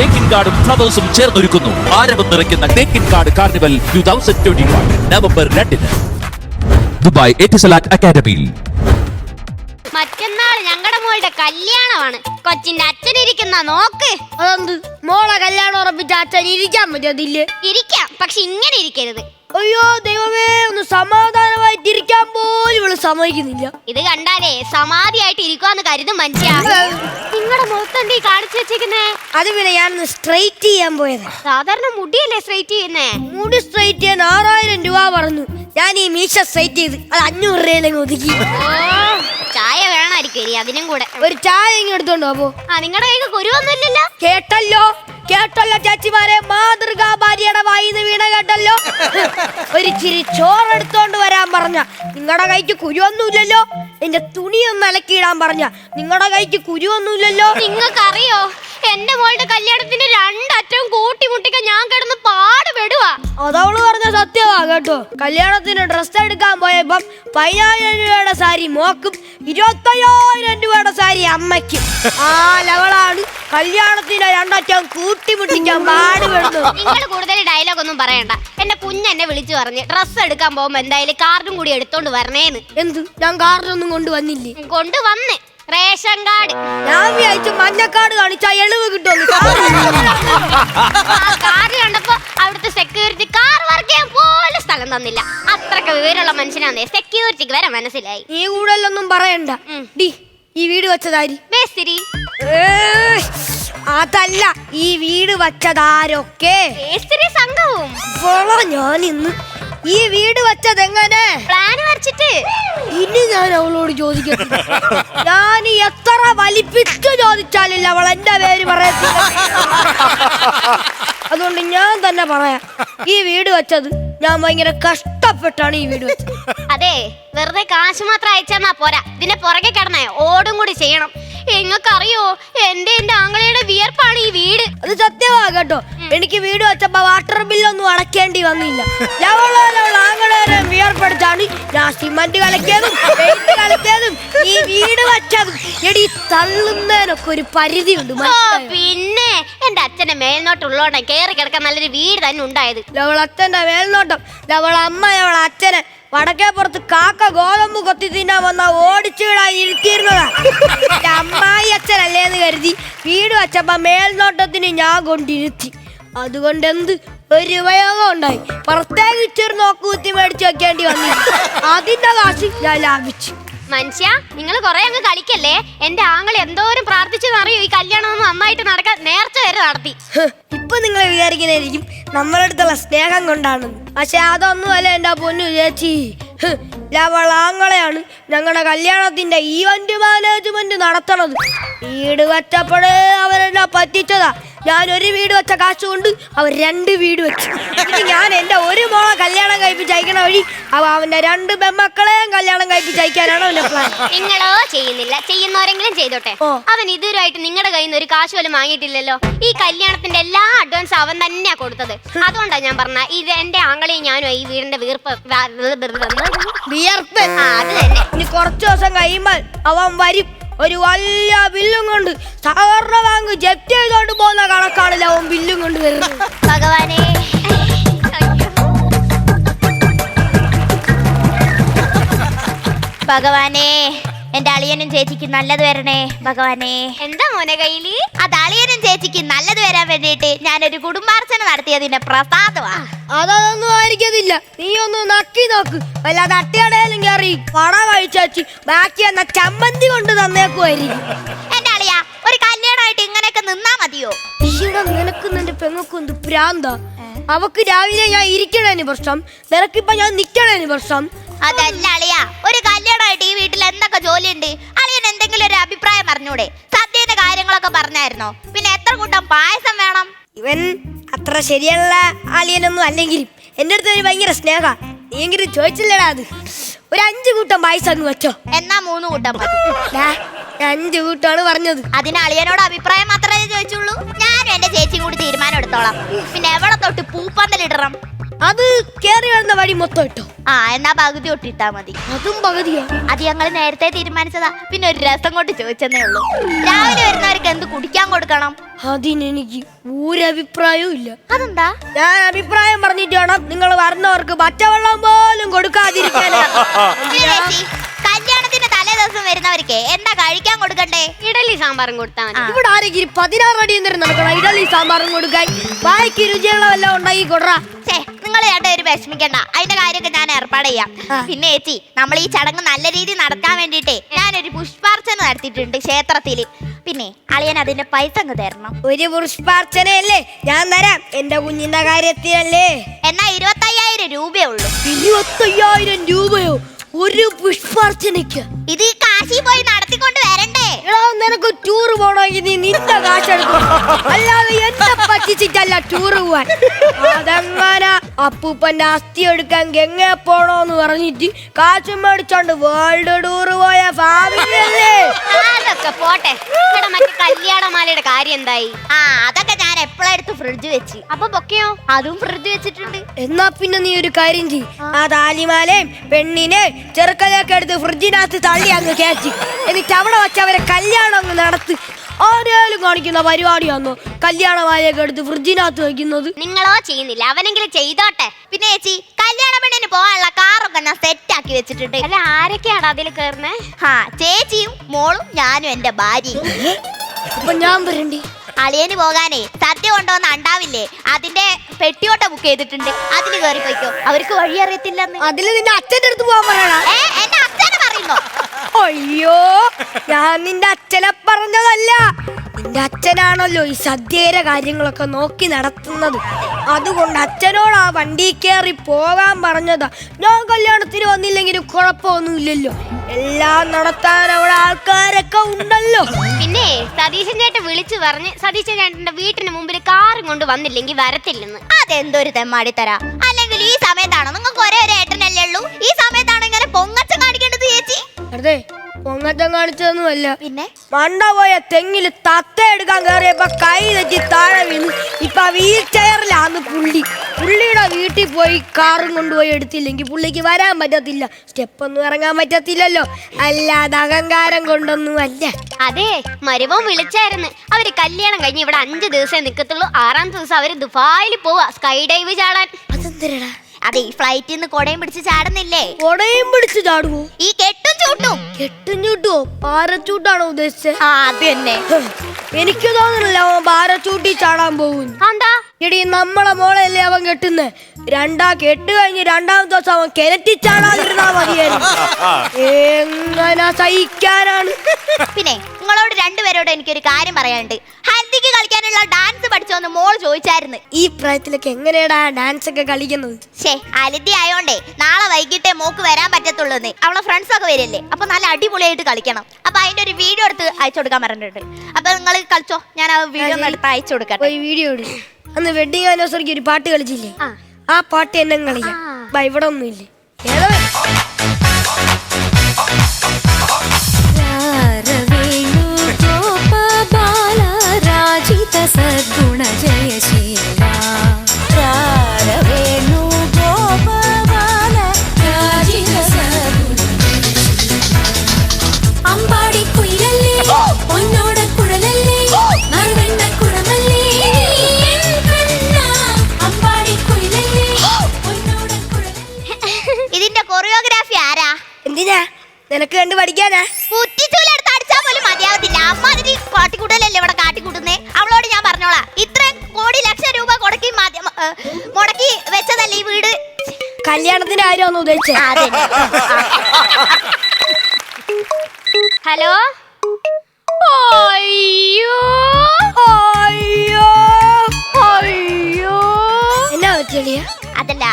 തേക്കിൻ കാർഡും ഫ്ലവേഴ്സും ചേർന്നൊരുക്കുന്നു. ആരവം നിറയ്ക്കുന്ന തേക്കിൻ card carnival two thousand twenty November രണ്ടിന്. ദുബായ് എറ്റിസലാറ്റ് അക്കാദമിയിൽ. മറ്റന്നാൾ ഞങ്ങളുടെ മോളുടെ കല്യാണമാണ്. കൊച്ചിന്റെ അച്ഛൻ ഇരിക്കുന്ന നോക്ക്. അതെന്ത്? മോളെ കല്യാണം ഉറപ്പിച്ച അച്ഛൻ ഇരിക്കാൻ പറ്റത്തില്ലേ? ഇരിക്കാം പക്ഷെ ഇങ്ങനെ ഇരിക്കരുത്. അയ്യോ ദൈവമേ ഒന്ന് സമാധാനമായി ഇരിക്കാൻ പോലും ഇവൾ സമ്മതിക്കുന്നില്ല. ഇത് കണ്ടാലേ സമാധിയായിട്ട് ഇരിക്കുവാന്ന് കരുതും മനുഷ്യ. നിങ്ങളുടെ മുഖത്തെന്തീ കാണിച്ചു വെച്ചേക്കുന്നേ? അത് പിന്നെ ഞാൻ സ്ട്രൈറ്റ് ചെയ്യാൻ പോയത്. സാധാരണ മുടിയല്ലേ സ്ട്രൈറ്റ് ചെയ്യുന്നേ? മുടി സ്ട്രൈറ്റ് ചെയ്യാൻ ആറായിരം രൂപ പറഞ്ഞു. ഞാൻ ഈ മീശ സ്ട്രൈറ്റ് ചെയ്ത് അത് അഞ്ഞൂറ് രൂപയിലങ്ങ് ഒതുക്കി. ഓ ചായ വേണമായിരിക്കും ഇനി അതിനും കൂടെ. ഒരു ചായ ഇങ്ങ് എടുത്തോണ്ടോ അപ്പോ ആ നിങ്ങളുടെ കയ്യിൽ കുരുവൊന്നുമില്ലല്ലോ കേട്ടല്ലോ? കേട്ടല്ലോ ചേച്ചിമാരെ മാതൃകാ ഭാര്യയുടെ വായിന്ന് വീണ കേട്ടല്ലോ. ഒരു ചിരി ചോറെടുത്തോണ്ട് വരാൻ പറഞ്ഞ. നിങ്ങളുടെ കൈക്ക് കുരുവൊന്നുമില്ലല്ലോ. എന്റെ തുണിയൊന്നും അലക്കിയിടാൻ പറഞ്ഞ. നിങ്ങളുടെ കൈക്ക് കുരുവൊന്നുമില്ലല്ലോ. നിങ്ങൾക്കറിയോ? എന്റെ മോളുടെ കല്യാണത്തിന്റെ രണ്ടറ്റവും കൂട്ടിമുട്ടിക്ക ഞാൻ കിടന്ന് പാടുപെടുവാ അതവൾ പറഞ്ഞ സത്യമാ കേട്ടോ. കല്യാണത്തിന് ഡ്രസ് എടുക്കാൻ പോയപ്പം പതിനായിരം രൂപയുടെ സാരി മോക്കും ഇരുപത്തയ്യായിരം രൂപയുടെ സാരി അമ്മയ്ക്കും. ആ ലവളാണ് കല്യാണത്തിന് രണ്ടറ്റം കൂട്ടിമുട്ടിക്കാൻ പാടുപെടുന്നു നിങ്ങൾ കൂടുതൽ ഡയലോഗ് ഒന്നും പറയണ്ട. എന്റെ കുഞ്ഞെന്നെ വിളിച്ചു പറഞ്ഞ് ഡ്രസ് എടുക്കാൻ പോകുമ്പോ എന്തായാലും കാർഡും കൂടി എടുത്തോണ്ട് വരണേന്ന്. എന്ത്? ഞാൻ കാർഡൊന്നും കൊണ്ടുവന്നില്ലേ? കൊണ്ടുവന്ന്. Ration card. ഞാൻ വിചാരിച്ചു മഞ്ഞക്കാട് കാണിച്ചാ എളിവ് കിട്ടും കാർഡ് കണ്ടപ്പോ അവിടുത്തെ സെക്യൂരിറ്റി കാർ വർക്ക് ചെയ്യാൻ പോലും സ്ഥലം തന്നില്ല. അത്രയ്ക്ക് വിവരമുള്ള മനുഷ്യനാന്നേ. സെക്യൂരിറ്റിക്ക് വരെ മനസ്സിലായി. നീ കൂടുതലൊന്നും പറയണ്ട. ഡി ഈ വീട് വെച്ചതാരി. മേസ്തിരി. അതല്ല ഈ വീട് വെച്ചതാരൊക്കെ? മേസ്തിരി സംഘവും. ഞാൻ ഇന്ന് ഈ വീട് വച്ചത് എങ്ങനെ? പ്ലാൻ വരച്ചിട്ട്. ഇനി ഞാൻ അവളോട് ചോദിക്കുന്നു ഞാൻ എത്ര വലിപ്പിച്ച് ചോദിച്ചാലില്ല അവൾ എന്റെ പേര് പറയത്തില്ല. അതുകൊണ്ട് ഞാൻ തന്നെ പറയാം ഈ വീട് വെച്ചത് ഞാൻ ഭയങ്കര കഷ്ടപ്പെട്ടാണ് ഈ വീട് വെച്ചത്. അതെ വെറുതെ കാശ് മാത്രം അയച്ചാ പോരാ. ഇതിന്റെ പുറകെ കിടന്നേ ഓടും കൂടി ചെയ്യണം. എങ്ങക്കറിയോ എന്റെ എന്റെ ആംഗളയുടെ വിയർപ്പാണ് ഈ വീട്. അത് സത്യമാകട്ടോ എനിക്ക് വീട് വെച്ചപ്പോ വാട്ടർ ബില്ലൊന്നും അടക്കേണ്ടി വന്നില്ല. ആങ്ങളേരെ വിയർപ്പെടുത്താണ് ഞാൻ സിമന്റ് കലക്കിയതും പെയിന്റ് കലക്കിയതും ഈ വീട് വെച്ചതും. എടി തള്ളുന്നതിനൊക്കെ ഒരു പരിധിയുണ്ട് പിന്നെ എന്റെ അച്ഛന്റെ മേൽനോട്ടുള്ളോണ്ടാ കേറി കിടക്കാൻ നല്ലൊരു വീട് തന്നെ ഉണ്ടായത്. ലവൾ അച്ഛന്റെ മേൽനോട്ടം. ലവൾ അമ്മ ലവൾ അച്ഛനെ. വടക്കേ പുറത്ത് കാക്ക ഗോതമ്പ് കൊത്തി തിന്നാൻ വന്ന ഓടിച്ചിടാൻ ഇരുത്തിയിരുന്നതാ അമ്മായി അച്ഛനല്ലേ എന്ന് കരുതി വീട് വച്ചപ്പ മേൽനോട്ടത്തിന് ഞാൻ കൊണ്ടിരുത്തി. അതുകൊണ്ട് എന്ത് ഒരു ഉപയോഗം ഉണ്ടായി. പ്രത്യേകിച്ചൊരു നോക്ക് കുത്തി മേടിച്ച് വെക്കേണ്ടി വന്നു. അതിന്റെ കാശ് ഞാൻ ലാഭിച്ചു. മനുഷ്യ നിങ്ങൾ കൊറേ അങ്ങ് കളിക്കല്ലേ? എന്റെ ആങ്ങൾ എന്തോരം പ്രാർത്ഥിച്ചെന്നറിയോ ഈ കല്യാണം ഒന്ന് നന്നായിട്ട് നടക്കാൻ നേർച്ച വരെ നടത്തി. ഇപ്പൊ നിങ്ങൾ വിചാരിക്കുന്നതായിരിക്കും നമ്മളടുത്തുള്ള സ്നേഹം കൊണ്ടാണ് പക്ഷെ അതൊന്നും അല്ല എന്റെ പൊന്നു ചേച്ചി. ലവളാങ്ങളെയാണ് ഞങ്ങളുടെ കല്യാണത്തിന്റെ ഈവന്റ് മാനേജ്മെന്റ് നടത്തണത്. വീട് വെച്ചപ്പോഴേ അവരെന്നെ പറ്റിച്ചതാ. ഞാൻ ഒരു വീട് വെച്ച കാശ് കൊണ്ട് അവർ രണ്ട് വീട് വെച്ചു. ഞാൻ എന്റെ ഒരു മോളെ കല്യാണം കഴിപ്പിച്ച് അയക്കണ വഴി അവ അവന്റെ രണ്ട് പെമ്മക്കളെയും കല്യാണം കഴിപ്പിച്ച് അയക്കാനാണ് അവന്റെ പ്ലാൻ നിങ്ങളോ ചെയ്യുന്നില്ല. ചെയ്യുന്നവരെങ്കിലും ചെയ്തോട്ടെ. ഓ. അവൻ ഇതുവരെയായിട്ട് നിങ്ങളുടെ കയ്യിൽ നിന്ന് ഒരു കാശ് പോലും വാങ്ങിയിട്ടില്ലല്ലോ. ഈ കല്യാണത്തിന്റെ എല്ലാ അഡ്വാൻസ് അവൻ തന്നെയാ കൊടുത്തത്. അതുകൊണ്ടാ ഞാൻ പറഞ്ഞ ഇത് എന്റെ ആങ്ങളെയും ഞാനും ഈ വീടിന്റെ വീർപ്പ് ആ അത് തന്നെ. ഇനി കുറച്ച് ദിവസം കഴിയുമ്പോൾ അവൻ വരും. ഒരു വലിയ ബില്ലും കൊണ്ട് സാധാരണ ബാങ്ക് ജപ്തി ചെയ്തോണ്ട് പോകുന്ന കണക്കാണല്ലോ അവൻ ബില്ലും കൊണ്ട് വരുന്നത്. ഭഗവാനെ. ഭഗവാനെ. എന്റെ അളിയനും ചേച്ചിക്ക് നല്ലത് വരണേ ഭഗവാനെ. എന്താ മോനെ കയ്യിൽ? അത് അളിയനും ചേച്ചിക്ക് നല്ലത് വരാൻ വേണ്ടിയിട്ട് ഞാനൊരു കുടുംബാർച്ചന നടത്തിയതിന്റെ പ്രസാദമാ. അതൊന്നും ആയിരിക്കത്തില്ല നീ ഒന്ന് നക്കി നോക്ക്. വല്ല തട്ടിയടയിലും കയറി പട കഴിച്ചു ബാക്കി എന്ന ചമ്മന്തി കൊണ്ട് തന്നേക്കുമായിരിക്കും എന്റെ അളിയ ഒരു കല്യാണമായിട്ട് ഇങ്ങനെയൊക്കെ നിന്നാ മതിയോ? ഈയിടെ നിനക്ക് നിന്റെ പെങ്ങൾക്കും എന്ത് പ്രാന്ത? അവക്ക് രാവിലെ ഞാൻ ഇരിക്കണേന് പ്രശ്നം. നിനക്കിപ്പൊ ഞാൻ നിക്കണേന് പ്രശ്നം. അതല്ല അളിയ ഒരു കല്യാണമായിട്ട് ഈ വീട്ടിൽ എന്തൊക്കെ ജോലിയുണ്ട്? അളിയൻ എന്തെങ്കിലും ഒരു അഭിപ്രായം പറഞ്ഞൂടെ സദ്യന്റെ കാര്യങ്ങളൊക്കെ പറഞ്ഞായിരുന്നോ? പിന്നെ എത്ര കൂട്ടം പായസം വേണം? ഇവൻ അത്ര ശരിയുള്ള അളിയനൊന്നും അല്ലെങ്കിലും എന്റെ അടുത്ത് ഒരു ഭയങ്കര സ്നേഹ. നീയെങ്കിലും ചോദിച്ചില്ലടാ അത്. ഒരു അഞ്ചു കൂട്ടം പായസം അങ്ങ് വെച്ചോ. എന്നാ മൂന്ന് കൂട്ടം മതി. ദാ, ഞാൻ അഞ്ചു കൂട്ടമാണ് പറഞ്ഞത്. അതിന് അളിയനോട് അഭിപ്രായം മാത്രമേ ചോദിച്ചുള്ളൂ. ഞാനും എന്റെ ചേച്ചിയും കൂടി തീരുമാനം എടുത്തോളാം. പിന്നെ എവിടെ തൊട്ട് പൂപ്പന്തലിടണം? അത് കേറി വരുന്ന വഴി മൊത്തം ഇട്ടോ. ആ എന്നാ പകുതി ഒട്ടിട്ടാ മതി. അതും പകുതിയാ. അത് ഞങ്ങൾ നേരത്തെ തീരുമാനിച്ചതാ. പിന്നെ ഒരു രസം കൊണ്ട് ചോദിച്ചെന്നേ ഉള്ളൂ. രാവിലെ വരുന്നവർക്ക് എന്ത് കുടിക്കാൻ കൊടുക്കണം? അതിനെനിക്ക് ഒരഭിപ്രായവും ഇല്ല. അതെന്താ? ഞാൻ അഭിപ്രായം പറഞ്ഞിട്ട് വേണം നിങ്ങൾ വരുന്നവർക്ക് പച്ചവെള്ളം പോലും കൊടുക്കാതിരിക്കാൻ കല്യാണത്തിന്റെ തലേ ദിവസം വരുന്നവർക്ക് എന്താ കഴിക്കാൻ കൊടുക്കണ്ടേ? ഇഡലി സാമ്പാറും കൊടുത്താൽ മതി. ഇവിടെ ആരെങ്കിലും പതിനാറ് അടി എന്നിട്ട് നടക്കണം? ഇഡലി സാമ്പാറും കൊടുക്കാൻ. വായിക്ക് രുചിയുള്ള വല്ലതും ഉണ്ടാക്കി കൊടുറാ. ഛേ ചേട്ടാ ഒരു വിഷമിക്കണ്ട. അതിന്റെ കാര്യമൊക്കെ ഞാൻ ഏർപ്പാട് ചെയ്യാം. പിന്നെ ചേച്ചി നമ്മൾ ഈ ചടങ്ങ് നല്ല രീതിയിൽ നടത്താൻ വേണ്ടിട്ടേ ഞാനൊരു പുഷ്പാർച്ചന നടത്തിയിട്ടുണ്ട് ക്ഷേത്രത്തിൽ പിന്നെ അളിയൻ അതിന്റെ പൈസ അങ്ങ് തരണം. ഒരു പുഷ്പാർച്ചനയല്ലേ? ഞാൻ തരാം. എന്റെ കുഞ്ഞിന്റെ കാര്യത്തിലല്ലേ എന്നാ ഇരുപത്തയ്യായിരം രൂപയേ ഉള്ളൂ. ഇരുപത്തയ്യായിരം രൂപയോ? ഒരു പുഷ്പാർച്ചനയ്ക്ക്? ഇത് ഈ കാശി പോയി നടത്തിക്കൊണ്ട് വരണ്ടേ? എടാ നിനക്ക് ടൂർ പോണമെങ്കിൽ നീ നിന്റെ കാശ് എടുക്കും അല്ലാതെ എന്നെ പറ്റിച്ചിട്ടല്ല ടൂർ പോവാൻ. അതെങ്ങനെ അപ്പൂപ്പന്റെ അസ്ഥി എടുക്കാൻ ഗംഗ പോണോന്ന് പറഞ്ഞിട്ട് കാശ് മേടിച്ചോണ്ട് വേൾഡ് ടൂർ പോയ ഫാമിലി അല്ലേ? അതൊക്കെ പോട്ടെ. ഇവിടെ മറ്റേ കല്യാണമാലയുടെ കാര്യം എന്തായി? ആ അതൊക്കെ ഞാൻ എപ്പോഴെടുത്ത് ഫ്രിഡ്ജ് വെച്ച്. അപ്പൊ പൊക്കെയോ? അതും ഫ്രിഡ്ജ് വെച്ചിട്ടുണ്ട്. എന്നാ പിന്നെ നീ ഒരു കാര്യം ചെയ് ആ. താലിമാലയും പെണ്ണിനെ ചെറുക്കലൊക്കെ എടുത്ത് ഫ്രിഡ്ജിനകത്ത് തള്ളി അങ്ങ് കയറ്റി എന്നിട്ട് അവിടെ വെച്ച് അവരെ കല്യാണം അങ്ങ് നടത്ത്. ആരെയാലും കാണിക്കുന്ന പരിപാടിയാന്നോ? കല്യാണമാലയൊക്കെ എടുത്ത് ഫ്രിഡ്ജിനകത്ത് വെക്കുന്നത്? നിങ്ങളോ ചെയ്യുന്നില്ല. അവനെങ്കിലും ചെയ്തോട്ടെ. പിന്നെ ചേച്ചി കല്യാണ പെണ്ണിന് പോകാനുള്ള കാറൊക്കെ ഞാൻ സെറ്റ് ആക്കി വെച്ചിട്ടുണ്ട്. അല്ല ആരൊക്കെയാണ് അതിൽ കയറുന്നത് ആ ചേച്ചിയും മോളും ഞാനും എന്റെ ഭാര്യയും. അപ്പൊ ഞാൻ വരണ്ടേ. അളിയന് പോകാനേ സദ്യ കൊണ്ടുവന്ന ഉണ്ടാവില്ലേ അതിന്റെ പെട്ടിയോട്ട ബുക്ക് ചെയ്തിട്ടുണ്ട്. അതിന് കയറി പോയിക്കോ. അവർക്ക് വഴി അറിയത്തില്ലെന്ന്. അതിൽ നിന്റെ അച്ഛന്റെ അടുത്ത് പോകാൻ പറയണ? ഏ എന്റെ അച്ഛനെ പറയുന്നോ? അയ്യോ ഞാൻ നിന്റെ അച്ഛനെ പറഞ്ഞതല്ല. നിന്റെ അച്ഛനാണല്ലോ ഈ സദ്യയുടെ കാര്യങ്ങളൊക്കെ നോക്കി നടത്തുന്നത്. അതുകൊണ്ട് അച്ഛനോട് ആ വണ്ടി കയറി പോകാൻ പറഞ്ഞതാ. ഞാൻ കല്യാണത്തിന് വന്നില്ലെങ്കിലും കുഴപ്പമൊന്നുമില്ലല്ലോ. എല്ലാം നടത്താൻ അവിടെ ആൾക്കാരൊക്കെ ഉണ്ടല്ലോ. പിന്നെ സതീശൻ ചേട്ടൻ വിളിച്ചു പറഞ്ഞ് സതീശൻ ചേട്ടന്റെ വീട്ടിന് മുമ്പിൽ കാറും കൊണ്ട് വന്നില്ലെങ്കിൽ വരത്തില്ലെന്ന്. അതെന്തൊരു തെമ്മാടി തരാ അല്ലെങ്കിൽ ഈ സമയത്താണോ? നിങ്ങൾക്ക് ഒരേ ഒരു ഏട്ടനല്ലേ ഉള്ളൂ. ഈ സമയത്താണോ ഇങ്ങനെ പൊങ്ങച്ച കാണിക്കേണ്ടത് ചേച്ചി? അതെ പൊങ്ങച്ചം കാണിച്ചതൊന്നുമല്ല. പിന്നെ? മണ്ട പോയ തെങ്ങിൽ തത്ത എടുക്കാൻ കയറിയപ്പോ കൈ തെറ്റി താഴെ വീണ്. ഇപ്പൊ വീൽ ചെയറിലാന്ന് പുള്ളി. പുള്ളിയുടെ വീട്ടിൽ പോയി കാറും കൊണ്ടുപോയി എടുത്തില്ലെങ്കിൽ പുള്ളിക്ക് വരാൻ പറ്റത്തില്ല. സ്റ്റെപ്പ് ഒന്നും ഇറങ്ങാൻ പറ്റത്തില്ലല്ലോ. അല്ലാതെ അഹങ്കാരം കൊണ്ടൊന്നും അല്ല അതെ മരുമോൻ വിളിച്ചായിരുന്നു. അവർ കല്യാണം കഴിഞ്ഞ് ഇവിടെ അഞ്ചു ദിവസമേ നിക്കത്തുള്ളൂ. ആറാം ദിവസം അവർ ദുബായിൽ പോവാ. സ്കൈ ഡൈവ് ചാടാൻ. അതെന്തിനടാ? അതെ ഈ ഫ്ലൈറ്റിൽ നിന്ന് കൊടയും പിടിച്ച് ചാടുന്നില്ലേ? കൊടയും പിടിച്ച് ചാടുവോ? ഈ കെട്ടും ചൂട്ടും. കെട്ടും ചൂട്ടുവോ പാരച്ചൂട്ടാണോ ഉദ്ദേശിച്ചത് ആ അത് തന്നെ. എനിക്ക് തോന്നുന്നില്ല അവൻ പാരച്ചൂട്ടി ചാടാൻ പോകുന്നു എന്താ എടി നമ്മളെ മോളല്ലേ അവൻ കെട്ടുന്നത് രണ്ടാ കെട്ട് കഴിഞ്ഞ് രണ്ടാമത്തെ ദിവസം അവൻ കിണറ്റി ചാടാതിരുന്നാ മതിയായിരുന്നു. എങ്ങനെ സഹിക്കാനാണ്? പിന്നെ നിങ്ങളോട് രണ്ടുപേരോട് എനിക്കൊരു കാര്യം പറയാനുണ്ട്. ഹൽദിക്ക് കളിക്കാനുള്ള ഡാൻസ് പഠിച്ചോന്ന് മോൾ ചോദിച്ചായിരുന്നു. ഈ പ്രായത്തിലൊക്കെ എങ്ങനെയാടാ ഡാൻസ് ഒക്കെ കളിക്കുന്നത്? ഷേ അലിതി ആയോണ്ടേ നാളെ വൈകിട്ടേ മോക്ക് വരാൻ പറ്റത്തുള്ളൂന്ന്. അവളെ ഫ്രണ്ട്സ് ഒക്കെ വരില്ലേ അപ്പൊ നല്ല അടിപൊളിയായിട്ട് കളിക്കണം. അപ്പൊ അതിന്റെ ഒരു വീഡിയോ എടുത്ത് അയച്ചു കൊടുക്കാൻ പറഞ്ഞിട്ടുണ്ട്. അപ്പൊ നിങ്ങൾ കളിച്ചോ? ഞാൻ ആ വീഡിയോ എടുത്ത് അയച്ചു കൊടുക്കാം വീഡിയോ അന്ന് വെഡിങ് ആനിവേഴ്സറിക്ക് ഒരു പാട്ട് കളിച്ചില്ലേ ആ. പാട്ട് എന്നെ കളിക്കാം. ബൈ, ഇവിടെ ഒന്നുമില്ലേ ഏതാ കൊറിയോഗ്രാഫി ആരാ? എന്തിനാ? നിനക്ക് കണ്ട് പഠിക്കാനാ? കുറ്റിച്ചൂലെടുത്ത് അടിച്ചാൽ പോലും മതിയാവത്തില്ല. അമ്മ അതിന് കാട്ടിക്കൂട്ടലല്ലേ ഇവിടെ കാട്ടിക്കൂട്ടുന്നേ? അവളോട് ഞാൻ പറഞ്ഞോളാ. ഇത്രയും കോടി ലക്ഷം രൂപ കൊടുക്കി മുടക്കി വെച്ചതല്ലേ ഈ വീട്? കല്യാണത്തിന് ആരും അതന്നെ. ഹലോ? അയ്യോ. അയ്യോ. അയ്യോ. എന്നാ പറ്റിയ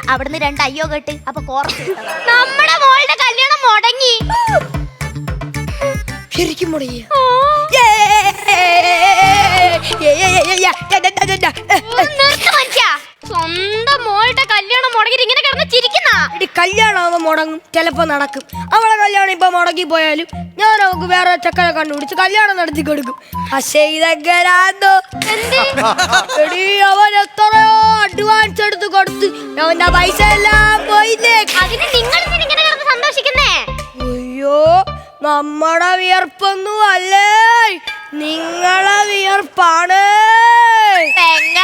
അവിടുന്ന് രണ്ട് അയ്യോ കെട്ട് അപ്പൊ കോർത്ത്. നമ്മുടെ മോളുടെ കല്യാണം മുടങ്ങി ശരിക്കും മുടങ്ങി നിർത്ത് മനുഷ്യാ. സ്വന്തം മോളുടെ കല്യാണം മുടങ്ങി ഇങ്ങനെ കിടന്ന് ചിരിക്കുന്ന? കല്യാണം മുടങ്ങും. ചിലപ്പോ നടക്കും. അവളെ കല്യാണം ഇപ്പൊ മുടങ്ങി പോയാലും ഞാൻ അവക്ക് വേറെ ചക്കരെ കണ്ടുപിടിച്ച് കല്യാണം നടത്തി കൊടുക്കും. പക്ഷേ ഇതെങ്ങനാന്നോ എടീ അവൻ എത്രയോ അഡ്വാൻസ് എടുത്ത് കൊടുത്ത് അവന്റെ പൈസ എല്ലാം പോയില്ലേ? അതിന് നിങ്ങൾ എന്തിനാ ഇങ്ങനെ കിടന്ന് സന്തോഷിക്കുന്നേ? അയ്യോ നമ്മടെ വിയർപ്പൊന്നും അല്ലേ? നിങ്ങളെ വിയർപ്പാണ്. പെങ്ങ